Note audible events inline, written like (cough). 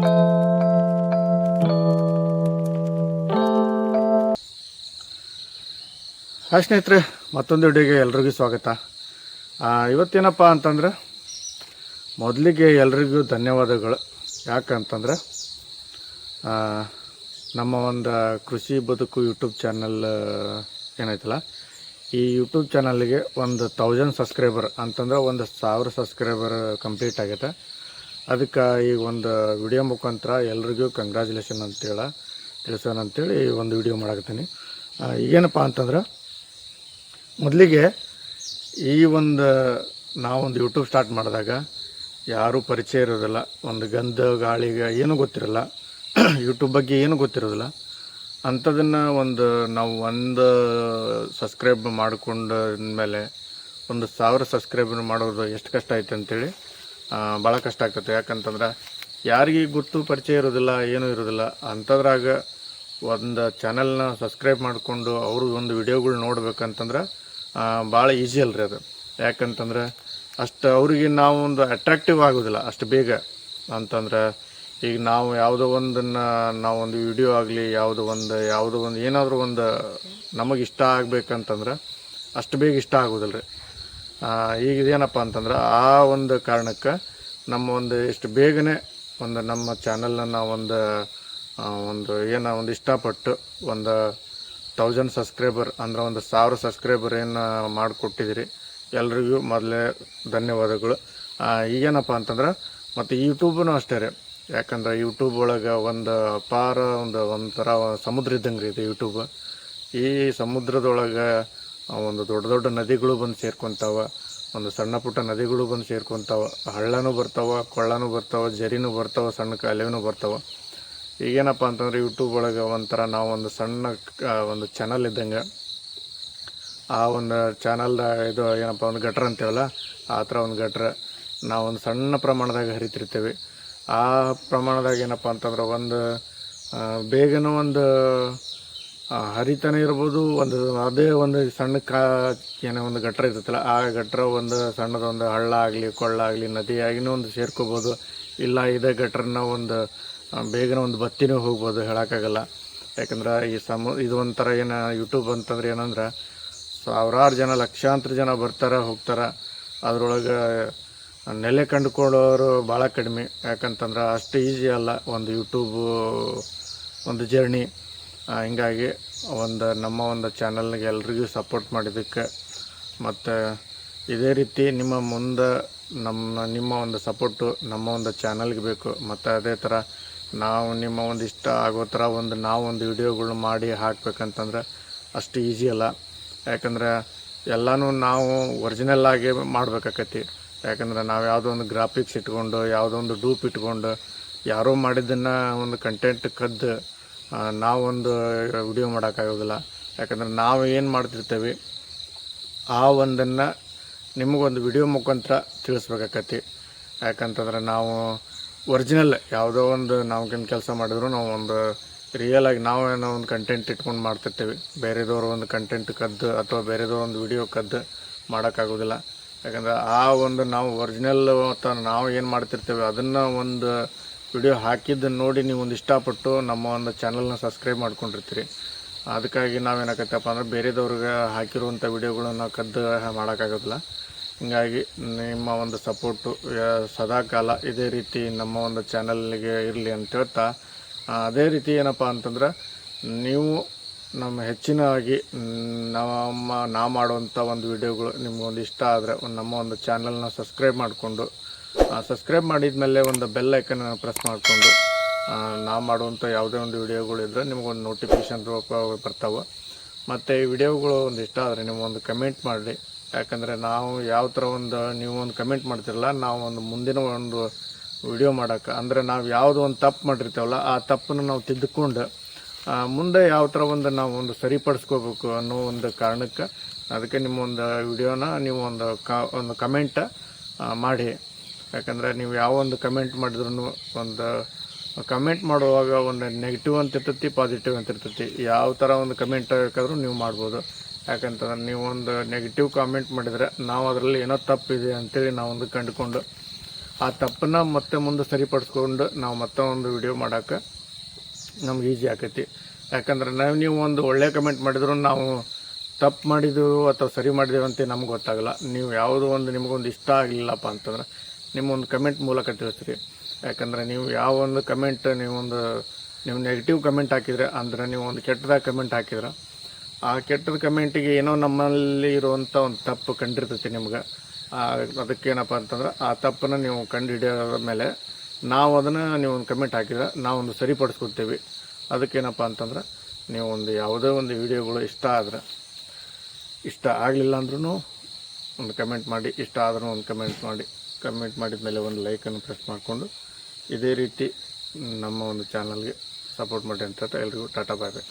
Hi ಸ್ನೇಹಿತರೆ, ಮತ್ತೊಂದು ವಿಡಿಯೋಗೆ ಎಲ್ರಿಗೂ ಸ್ವಾಗತ. ಇವತ್ತೇನಪ್ಪ ಅಂತಂದ್ರೆ, ಮೊದಲಿಗೆ ಎಲ್ರಿಗೂ ಧನ್ಯವಾದಗಳು. ಯಾಕಂತಂದ್ರೆ ನಮ್ಮ ಒಂದು ಕೃಷಿ ಬದುಕು ಯೂಟ್ಯೂಬ್ ಚಾನಲ್ ಏನೈತಲ್ಲ ಈ ಯೂಟ್ಯೂಬ್ ಚಾನಲ್ಗೆ ಒಂದು ತೌಸಂಡ್ ಸಬ್ಸ್ಕ್ರೈಬರ್ ಅಂತಂದ್ರೆ ಒಂದು ಸಾವಿರ ಸಬ್ಸ್ಕ್ರೈಬರ್ ಕಂಪ್ಲೀಟ್ ಆಗೈತೆ ಅದಕ್ಕೆ ಈಗ ಒಂದು ವಿಡಿಯೋ ಮುಖಾಂತರ ಎಲ್ರಿಗೂ ಕಂಗ್ರ್ಯಾಚುಲೇಷನ್ ಅಂತೇಳ ತಿಳಿಸೋಣ ಅಂತೇಳಿ ಒಂದು ವಿಡಿಯೋ ಮಾಡಾಕತ್ತೀನಿ. ಈಗೇನಪ್ಪ ಅಂತಂದ್ರೆ, ಮೊದಲಿಗೆ ಈ ಒಂದು ನಾವೊಂದು ಯೂಟ್ಯೂಬ್ ಸ್ಟಾರ್ಟ್ ಮಾಡಿದಾಗ ಯಾರೂ ಪರಿಚಯ ಇರೋದಿಲ್ಲ. ಒಂದು ಗಂಧ ಗಾಳಿಗೆ ಏನೂ ಗೊತ್ತಿರಲ್ಲ. (clears throat) ಯೂಟ್ಯೂಬ್ ಬಗ್ಗೆ ಏನೂ ಗೊತ್ತಿರೋದಿಲ್ಲ. ಅಂಥದನ್ನು ಒಂದು ನಾವು ಒಂದು ಸಬ್ಸ್ಕ್ರೈಬ್ ಮಾಡಿಕೊಂಡ ಮೇಲೆ ಒಂದು ಸಾವಿರ ಸಬ್ಸ್ಕ್ರೈಬರ್ ಮಾಡೋದು ಎಷ್ಟು ಕಷ್ಟ ಐತೆ ಅಂತೇಳಿ ಭಾಳ ಕಷ್ಟ ಆಗ್ತದೆ. ಯಾಕಂತಂದ್ರೆ ಯಾರಿಗೆ ಗುರ್ತು ಪರಿಚಯ ಇರೋದಿಲ್ಲ, ಏನೂ ಇರೋದಿಲ್ಲ. ಅಂಥದ್ರಾಗ ಒಂದು ಚಾನಲ್ನ ಸಬ್ಸ್ಕ್ರೈಬ್ ಮಾಡಿಕೊಂಡು ಅವರು ಒಂದು ವಿಡಿಯೋಗಳು ನೋಡ್ಬೇಕಂತಂದ್ರೆ ಭಾಳ ಈಸಿ ಅಲ್ರಿ ಅದು. ಯಾಕಂತಂದ್ರೆ ಅಷ್ಟು ಅವರಿಗೆ ನಾವು ಒಂದು ಅಟ್ರಾಕ್ಟಿವ್ ಆಗೋದಿಲ್ಲ, ಅಷ್ಟು ಬೇಗ. ಅಂತಂದ್ರೆ ಈಗ ನಾವು ಯಾವುದೋ ಒಂದನ್ನು ಒಂದು ವಿಡಿಯೋ ಆಗಲಿ, ಯಾವುದೋ ಒಂದು ಯಾವುದೋ ಒಂದು ಏನಾದರೂ ಒಂದು ನಮಗೆ ಇಷ್ಟ ಆಗಬೇಕಂತಂದ್ರೆ ಅಷ್ಟು ಬೇಗ ಇಷ್ಟ ಆಗೋದಿಲ್ಲ ರೀ ಈಗ ಇದೇನಪ್ಪ ಅಂತಂದ್ರೆ ಆ ಒಂದು ಕಾರಣಕ್ಕೆ ನಮ್ಮ ಒಂದು ಎಷ್ಟು ಬೇಗನೆ ಒಂದು ನಮ್ಮ ಚಾನಲ್ನ ಒಂದು ಒಂದು ಏನೋ ಒಂದು ಇಷ್ಟಪಟ್ಟು ಒಂದು ತೌಸಂಡ್ ಸಬ್ಸ್ಕ್ರೈಬರ್ ಅಂದ್ರೆ ಒಂದು ಸಾವಿರ ಸಬ್ಸ್ಕ್ರೈಬರ್ ಏನು ಮಾಡಿಕೊಟ್ಟಿದ್ದೀರಿ. ಎಲ್ರಿಗೂ ಮೊದಲೇ ಧನ್ಯವಾದಗಳು. ಈಗೇನಪ್ಪ ಅಂತಂದ್ರೆ ಮತ್ತು ಯೂಟ್ಯೂಬೂ ಅಷ್ಟೇ ರೀ. ಯಾಕಂದ್ರೆ ಯೂಟ್ಯೂಬ್ ಒಳಗೆ ಒಂದು ಅಪಾರ ಒಂದು ಒಂಥರ ಸಮುದ್ರ ಇದ್ದಂಗೆ ರೀ ಇದು ಯೂಟ್ಯೂಬ್. ಈ ಸಮುದ್ರದೊಳಗೆ ಒಂದು ದೊಡ್ಡ ದೊಡ್ಡ ನದಿಗಳು ಬಂದು ಸೇರ್ಕೊತಾವ, ಒಂದು ಸಣ್ಣ ಪುಟ್ಟ ನದಿಗಳು ಬಂದು ಸೇರ್ಕೊತಾವ, ಹಳ್ಳನೂ ಬರ್ತಾವ, ಕೊಳ್ಳನೂ ಬರ್ತಾವ ಜರಿನೂ ಬರ್ತಾವ, ಸಣ್ಣ ಕಾಲುವೆನೂ ಬರ್ತಾವ. ಈಗೇನಪ್ಪ ಅಂತಂದ್ರೆ ಯೂಟ್ಯೂಬ್ ಒಳಗೆ ಒಂಥರ ನಾವು ಒಂದು ಸಣ್ಣ ಒಂದು ಚಾನಲ್ ಇದ್ದಂಗೆ, ಆ ಒಂದು ಚಾನಲ್ದ ಇದು ಏನಪ್ಪ ಒಂದು ಗಟ್ರ ಅಂತೀವಲ್ಲ, ಆ ಥರ ಒಂದು ಗಟ್ರ ನಾವು ಒಂದು ಸಣ್ಣ ಪ್ರಮಾಣದಾಗ ಹರಿತಿರ್ತೀವಿ. ಆ ಪ್ರಮಾಣದಾಗ ಏನಪ್ಪ ಅಂತಂದ್ರೆ ಒಂದು ಬೇಗನೂ ಒಂದು ಹರಿತಾನೆ ಇರ್ಬೋದು, ಒಂದು ಅದೇ ಒಂದು ಸಣ್ಣ ಕಾ, ಏನೋ ಒಂದು ಗಟ್ರ ಇರ್ತೈತಲ್ಲ, ಆ ಗಟ್ರ ಒಂದು ಸಣ್ಣದೊಂದು ಹಳ್ಳ ಆಗಲಿ, ಕೊಳ್ಳ ಆಗಲಿ ನದಿಯಾಗಿನೂ ಒಂದು ಸೇರ್ಕೋಬೋದು. ಇಲ್ಲ, ಇದೇ ಗಟ್ರನ್ನ ಒಂದು ಬೇಗನೆ ಒಂದು ಬತ್ತಿನೂ ಹೋಗ್ಬೋದು, ಹೇಳೋಕ್ಕಾಗಲ್ಲ. ಯಾಕಂದ್ರೆ ಈ ಸಮ, ಇದು ಒಂಥರ ಏನು ಯೂಟ್ಯೂಬ್ ಅಂತಂದ್ರೆ ಏನಂದ್ರೆ, ಸಾವಿರಾರು ಜನ, ಲಕ್ಷಾಂತರ ಜನ ಬರ್ತಾರೆ, ಹೋಗ್ತಾರೆ. ಅದರೊಳಗೆ ನೆಲೆ ಕಂಡುಕೊಳ್ಳೋರು ಭಾಳ ಕಡಿಮೆ. ಯಾಕಂತಂದ್ರೆ ಅಷ್ಟು ಈಸಿ ಅಲ್ಲ ಒಂದು ಯೂಟ್ಯೂಬು ಒಂದು ಜರ್ನಿ ಹಿಂಗಾಗಿ ಒಂದು ನಮ್ಮ ಒಂದು ಚಾನಲ್ಗೆ ಎಲ್ರಿಗೂ ಸಪೋರ್ಟ್ ಮಾಡಿದ್ದಕ್ಕೆ ಮತ್ತು ಇದೇ ರೀತಿ ನಿಮ್ಮ ಮುಂದೆ ನಮ್ಮ, ನಿಮ್ಮ ಒಂದು ಸಪೋರ್ಟು ನಮ್ಮ ಒಂದು ಚಾನಲ್ಗೆ ಬೇಕು. ಮತ್ತು ಅದೇ ಥರ ನಾವು ನಿಮ್ಮ ಒಂದು ಇಷ್ಟ ಆಗೋ ಥರ ಒಂದು ನಾವು ಒಂದು ವಿಡಿಯೋಗಳ್ನ ಮಾಡಿ ಹಾಕ್ಬೇಕಂತಂದ್ರೆ ಅಷ್ಟು ಈಸಿ ಅಲ್ಲ. ಯಾಕಂದ್ರೆ ಎಲ್ಲನೂ ನಾವು ಒರಿಜಿನಲ್ ಆಗಿ ಮಾಡ್ಬೇಕಾಕತಿ. ಯಾಕಂದ್ರೆ ನಾವು ಯಾವುದೋ ಒಂದು ಗ್ರಾಫಿಕ್ಸ್ ಇಟ್ಕೊಂಡು, ಯಾವುದೋ ಒಂದು ಡೂಪ್ ಇಟ್ಕೊಂಡು, ಯಾರೋ ಮಾಡಿದ್ದನ್ನು ಒಂದು ಕಂಟೆಂಟ್ ಕದ್ದು ನಾವೊಂದು ವಿಡಿಯೋ ಮಾಡೋಕ್ಕಾಗೋದಿಲ್ಲ ಯಾಕಂದ್ರೆ ನಾವು ಏನು ಮಾಡ್ತಿರ್ತೇವೆ, ಆ ಒಂದನ್ನು ನಿಮಗೊಂದು ವಿಡಿಯೋ ಮುಖಾಂತರ ತಿಳಿಸ್ಬೇಕಾಕತಿ. ಯಾಕಂತಂದ್ರೆ ನಾವು ಒರಿಜಿನಲ್ ಯಾವುದೋ ಒಂದು ನಾವು ಕೆಲಸ ಮಾಡಿದ್ರು, ನಾವು ಒಂದು ರಿಯಲ್ ಆಗಿ ನಾವೇನೋ ಒಂದು ಕಂಟೆಂಟ್ ಇಟ್ಕೊಂಡು ಮಾಡ್ತಿರ್ತೀವಿ. ಬೇರೆದವ್ರು ಒಂದು ಕಂಟೆಂಟ್ ಕದ್ದು ಅಥವಾ ಬೇರೆದವ್ರು ಒಂದು ವಿಡಿಯೋ ಕದ್ದು ಮಾಡೋಕ್ಕಾಗೋದಿಲ್ಲ ಯಾಕಂದ್ರೆ ಆ ಒಂದು ನಾವು ಒರಿಜಿನಲ್ ನಾವು ಏನು ಮಾಡ್ತಿರ್ತೇವೆ, ಅದನ್ನು ಒಂದು ವಿಡಿಯೋ ಹಾಕಿದ್ದನ್ನು ನೋಡಿ ನೀವು ಒಂದು ಇಷ್ಟಪಟ್ಟು ನಮ್ಮ ಒಂದು ಚಾನಲ್ನ ಸಬ್ಸ್ಕ್ರೈಬ್ ಮಾಡ್ಕೊಂಡಿರ್ತೀರಿ. ಅದಕ್ಕಾಗಿ ನಾವೇನಾಗತ್ತಪ್ಪ ಅಂದ್ರೆ ಬೇರೆದವ್ರಿಗೆ ಹಾಕಿರುವಂಥ ವಿಡಿಯೋಗಳನ್ನು ಕದ್ದು ಮಾಡೋಕ್ಕಾಗೋದಿಲ್ಲ. ಹೀಗಾಗಿ ನಿಮ್ಮ ಒಂದು ಸಪೋರ್ಟು ಸದಾ ಕಾಲ ಇದೇ ರೀತಿ ನಮ್ಮ ಒಂದು ಚಾನಲ್ಗೆ ಇರಲಿ ಅಂತ ಹೇಳ್ತಾ ಅದೇ ರೀತಿ ಏನಪ್ಪ ಅಂತಂದ್ರೆ ನೀವು ನಮ್ಮ ಹೆಚ್ಚಿನವಾಗಿ ನಮ್ಮ, ನಾ ಮಾಡುವಂಥ ಒಂದು ವಿಡಿಯೋಗಳು ನಿಮ್ಗೊಂದು ಇಷ್ಟ ಆದರೆ ನಮ್ಮ ಒಂದು ಚಾನಲ್ನ ಸಬ್ಸ್ಕ್ರೈಬ್ ಮಾಡಿಕೊಂಡು ಸಬ್ಸ್ಕ್ರೈಬ್ ಮಾಡಿದ್ಮೇಲೆ ಒಂದು ಬೆಲ್ ಐಕನ್ ಪ್ರೆಸ್ ಮಾಡಿಕೊಂಡು ನಾವು ಮಾಡುವಂಥ ಯಾವುದೇ ಒಂದು ವಿಡಿಯೋಗಳಿದ್ರೆ ನಿಮಗೊಂದು ನೋಟಿಫಿಕೇಶನ್ ಬರ್ತಾವೆ. ಮತ್ತು ಈ ವಿಡಿಯೋಗಳು ಒಂದು ಇಷ್ಟ ಆದರೆ ನೀವು ಒಂದು ಕಮೆಂಟ್ ಮಾಡಿ ಯಾಕಂದರೆ ನಾವು ಯಾವ ಥರ ಒಂದು, ನೀವು ಒಂದು ಕಮೆಂಟ್ ಮಾಡ್ತಿರಲ್ಲ, ನಾವು ಒಂದು ಮುಂದಿನ ಒಂದು ವಿಡಿಯೋ ಮಾಡೋಕೆ, ಅಂದರೆ ನಾವು ಯಾವುದೋ ಒಂದು ತಪ್ಪು ಮಾಡಿರ್ತೇವಲ್ಲ, ಆ ತಪ್ಪನ್ನು ನಾವು ತಿದ್ದುಕೊಂಡು ಮುಂದೆ ಯಾವ ಥರ ಒಂದು ನಾವು ಒಂದು ಸರಿಪಡಿಸ್ಕೋಬೇಕು ಅನ್ನೋ ಒಂದು ಕಾರಣಕ್ಕೆ, ಅದಕ್ಕೆ ನಿಮ್ಮ ಒಂದು ವಿಡಿಯೋನ ನೀವು ಒಂದು ಕ ಒಂದು ಕಮೆಂಟ ಮಾಡಿ. ಯಾಕಂದರೆ ನೀವು ಯಾವ ಒಂದು ಕಮೆಂಟ್ ಮಾಡಿದ್ರು ಒಂದು ಕಮೆಂಟ್ ಮಾಡುವಾಗ ಒಂದು ನೆಗೆಟಿವ್ ಅಂತ ಇರ್ತೈತಿ ಪಾಸಿಟಿವ್ ಅಂತ ಇರ್ತೈತಿ ಯಾವ ಥರ ಒಂದು ಕಮೆಂಟ್ ಬೇಕಾದರೂ ನೀವು ಮಾಡ್ಬೋದು. ಯಾಕಂತಂದ್ರೆ ನೀವು ಒಂದು ನೆಗೆಟಿವ್ ಕಾಮೆಂಟ್ ಮಾಡಿದರೆ ನಾವು ಅದರಲ್ಲಿ ಏನೋ ತಪ್ಪಿದೆ ಅಂತೇಳಿ ನಾವೊಂದು ಕಂಡುಕೊಂಡು, ಆ ತಪ್ಪನ್ನ ಮತ್ತೆ ಮುಂದೆ ಸರಿಪಡಿಸ್ಕೊಂಡು ನಾವು ಮತ್ತೆ ಒಂದು ವಿಡಿಯೋ ಮಾಡೋಕ್ಕೆ ನಮ್ಗೆ ಈಸಿ ಆಕೈತಿ. ಯಾಕಂದ್ರೆ ನಾವು ನೀವು ಒಂದು ಒಳ್ಳೆ ಕಮೆಂಟ್ ಮಾಡಿದ್ರು ನಾವು ತಪ್ಪು ಮಾಡಿದೆವು ಅಥವಾ ಸರಿ ಮಾಡಿದೆವು ಅಂತ ನಮ್ಗೆ ಗೊತ್ತಾಗಲ್ಲ. ನೀವು ಯಾವುದೋ ಒಂದು ನಿಮಗೊಂದು ಇಷ್ಟ ಆಗಲಿಲ್ಲಪ್ಪ ಅಂತಂದ್ರೆ ನಿಮ್ಮೊಂದು ಕಮೆಂಟ್ ಮೂಲಕ ತಿಳಿಸ್ರಿ. ಯಾಕಂದ್ರೆ ನೀವು ಯಾವ ಒಂದು ಕಮೆಂಟ್ ನೀವೊಂದು ನೀವು ನೆಗೆಟಿವ್ ಕಮೆಂಟ್ ಹಾಕಿದ್ರೆ, ಅಂದ್ರೆ ನೀವು ಒಂದು ಕೆಟ್ಟದಾಗ ಕಮೆಂಟ್ ಹಾಕಿದ್ರೆ, ಆ ಕೆಟ್ಟದ ಕಮೆಂಟಿಗೆ ಏನೋ ನಮ್ಮಲ್ಲಿ ಇರುವಂಥ ಒಂದು ತಪ್ಪು ಕಂಡಿರ್ತೈತಿ ನಿಮ್ಗೆ. ಅದಕ್ಕೇನಪ್ಪ ಅಂತಂದ್ರೆ, ಆ ತಪ್ಪನ್ನು ನೀವು ಕಂಡು ಹಿಡಿಯೋದ ಮೇಲೆ ನಾವು ಅದನ್ನು ನೀವು ಒಂದು ಕಮೆಂಟ್ ಹಾಕಿದ್ರೆ ನಾವೊಂದು ಸರಿಪಡಿಸ್ಕೊತೀವಿ ಅದಕ್ಕೇನಪ್ಪ ಅಂತಂದ್ರೆ, ನೀವು ಒಂದು ಯಾವುದೇ ಒಂದು ವಿಡಿಯೋಗಳು ಇಷ್ಟ ಆದರೆ, ಇಷ್ಟ ಆಗಲಿಲ್ಲ ಅಂದ್ರೂ ಒಂದು ಕಮೆಂಟ್ ಮಾಡಿ, ಇಷ್ಟ ಆದ್ರೂ ಒಂದು ಕಮೆಂಟ್ ಮಾಡಿ. ಕಮೆಂಟ್ ಮಾಡಿದ ಮೇಲೆ ಒಂದು ಲೈಕನ್ನು ಪ್ರೆಸ್ ಮಾಡಿಕೊಂಡು ಇದೇ ರೀತಿ ನಮ್ಮ ಒಂದು ಚಾನಲ್ಗೆ ಸಪೋರ್ಟ್ ಮಾಡಿ ಅಂತ ಎಲ್ರಿಗೂ ಟಾಟಾ ಬಾಯ್ ಬಾಯ್.